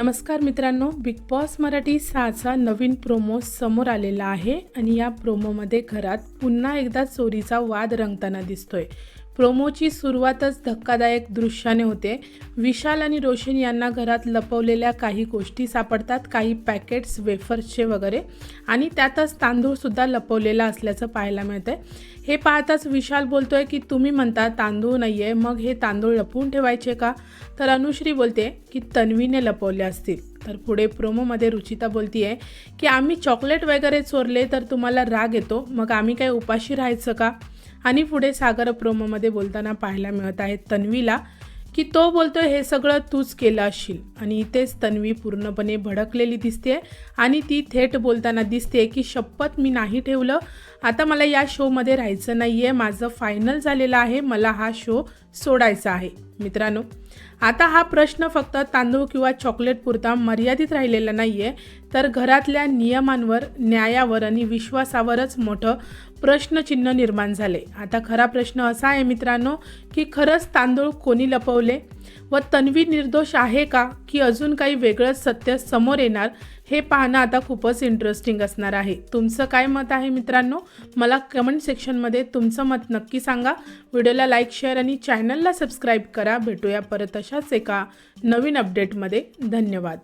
नमस्कार मित्रांनो big boss Marathi सहाचा नवीन प्रोमो समोर आलेला आहे आणि या प्रोमोमध्ये घरात पुन्हा एकदा चोरीचा वाद रंगताना दिसतोय. प्रोमोची सुरुवातच धक्कादायक दृश्याने होते. विशाल आणि रोशन यांना घरात लपवलेल्या काही गोष्टी सापडतात काही पॅकेट्स वेफर्सचे वगैरे. आणि त्यातच तांदूळसुद्धा लपवलेला असल्याचं पाहायला मिळतंय. हे पाहताच विशाल बोलतोय की तुम्ही म्हणता तांदूळ नाही आहे मग हे तांदूळ लपवून ठेवायचे का? तर अनुश्री बोलते की तन्वीने लपवले असतील. तर पुढे प्रोमोमध्ये रुचिता बोलतीये की आम्ही चॉकलेट वगैरे चोरले तर तुम्हाला राग येतो मग आम्ही काय उपाशी राहायचं का? आणि पुढे सागर प्रोमोमध्ये बोलताना पाहायला मिळत आहे तन्वीला की तो बोलतो हे सगळं तूच केलं असशील. आणि इथेच तन्वी पूर्णपणे भडकलेली दिसते आणि ती थेट बोलताना दिसते की शपथ मी नाही ठेवलं. आता मला या शोमध्ये राहायचं नाही आहे माझं फायनल झालेलं आहे. मला हा शो सोडायचा आहे. मित्रांनो आता हा प्रश्न फक्त तांदूळ किंवा चॉकलेट पुरता मर्यादित राहिलेला नाही आहे तर घरातल्या नियमांवर न्यायावर आणि विश्वासावरच मोठं प्रश्नचिन्ह निर्माण झाले. आता खरा प्रश्न असा आहे मित्रांनो की खरंच तांदूळ कोणी लपवले? व तन्वी निर्दोष आहे का की अजून काही वेगळंच सत्य समोर येणार हे पाहणं आता खूपच इंटरेस्टिंग असणार आहे. तुमचं काय मत आहे मित्रांनो? मला कमेंट सेक्शनमध्ये तुमचं मत नक्की सांगा. व्हिडिओला लाईक शेअर आणि चॅनलला सबस्क्राईब करा. भेटूया परत अशाच एका नवीन अपडेटमध्ये धन्यवाद.